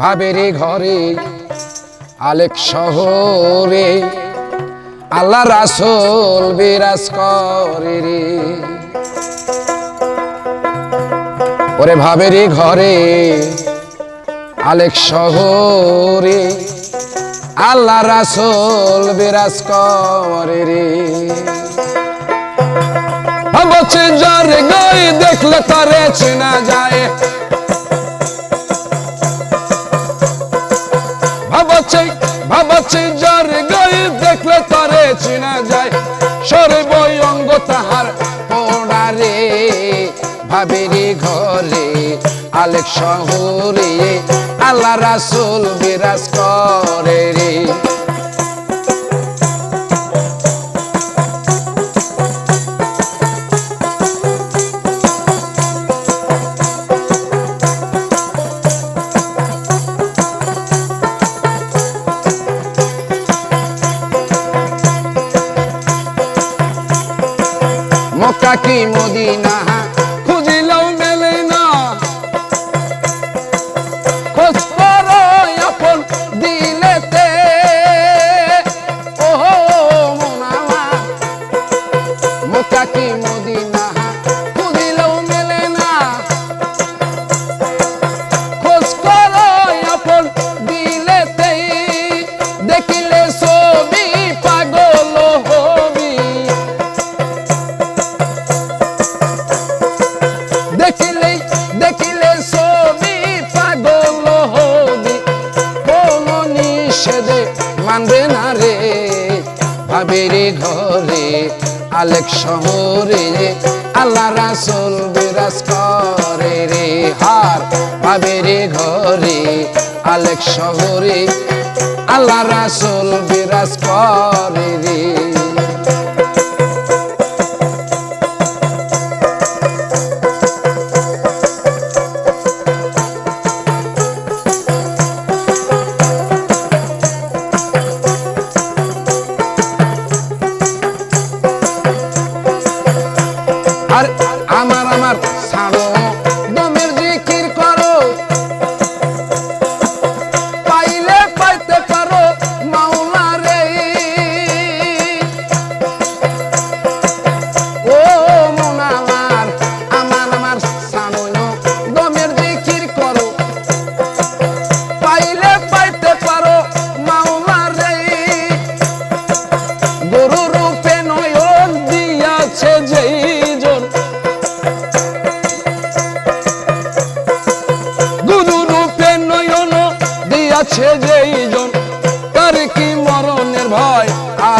ভাবেরে ঘরে, আলেক শহরে, আল্লাহ রাসুল বিরাজ করে রে। ওরে ভাবেরে ঘরে, আলেক শহরে, আল্লাহ রাসুল বিরাজ করে রে। ভাবছে যার গাই দেখলে তারে চেনা যায় ভাবছে ভাবছে যার গাই দেখলে তারে চিনা যায়। সরে বই অঙ্গ তাহার পোড়ারে ভাবেরি ঘরে, আলেক শহরে, আল্লাহ রাসুল বিরাজ করে রে। মক্কা কি মদিনা? খুঁজিলেও মেলে না। খোঁজ করো আপন দিলেতে। ওহো মোনামা মক্কা মদিনা? আলেক শহরে আল্লাহ রাসুল বিরাজ করে রে, হার ভাবেরে ঘরে আলেক শহরে, আল্লাহ রাসুল বিরাজ করে আমার আমার ছাড়ো।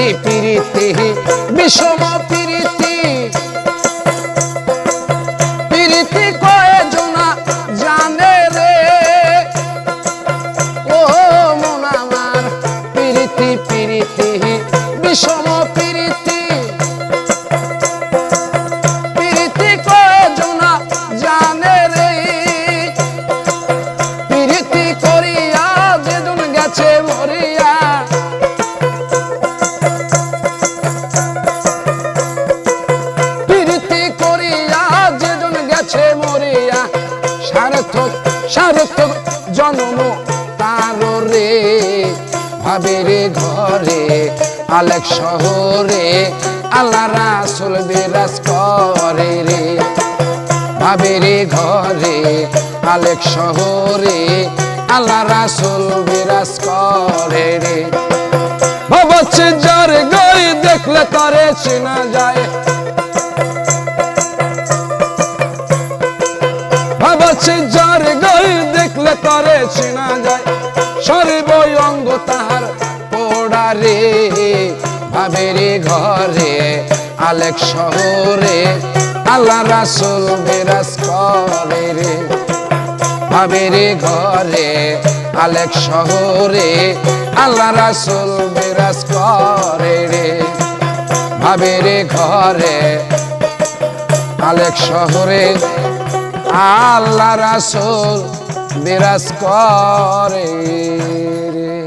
পিরিতি পিরিতি বিষম পিরিতি। পিরিতি কয়জনা জানে রে। ও মন পিরিতি পিরিতি বিষম পিরিতি। পিরিতি কয়জনা জানে রে। পিরিতি করিয়া যেজন গেছে মরিয়া সার্থক সার্থক জন্ম তার রে। ভাবেরে ঘরে, আলেক শহরে, আল্লাহ রাসুল বিরাজ করে রে। ভাবেরে ঘরে, আলেক শহরে, আল্লাহ রাসুল বিরাজ করে রে। ভাবছে যার গাই দেখলে তারে চেনা যায়। দেখলে তারে চেনা যায় সর্বই অঙ্গ তাহার পোড়া রে ভাবেরে ঘরে, আলেক শহরে, আল্লাহ রাসুল বিরাজ করে রে। ভাবের ঘরে, আলেক শহরে, আল্লাহ রাসুল বিরাজ করে রে। ভাবের ঘরে, আলেক শহরে, আল্লাহ রাসুল বিরাজ করে। রে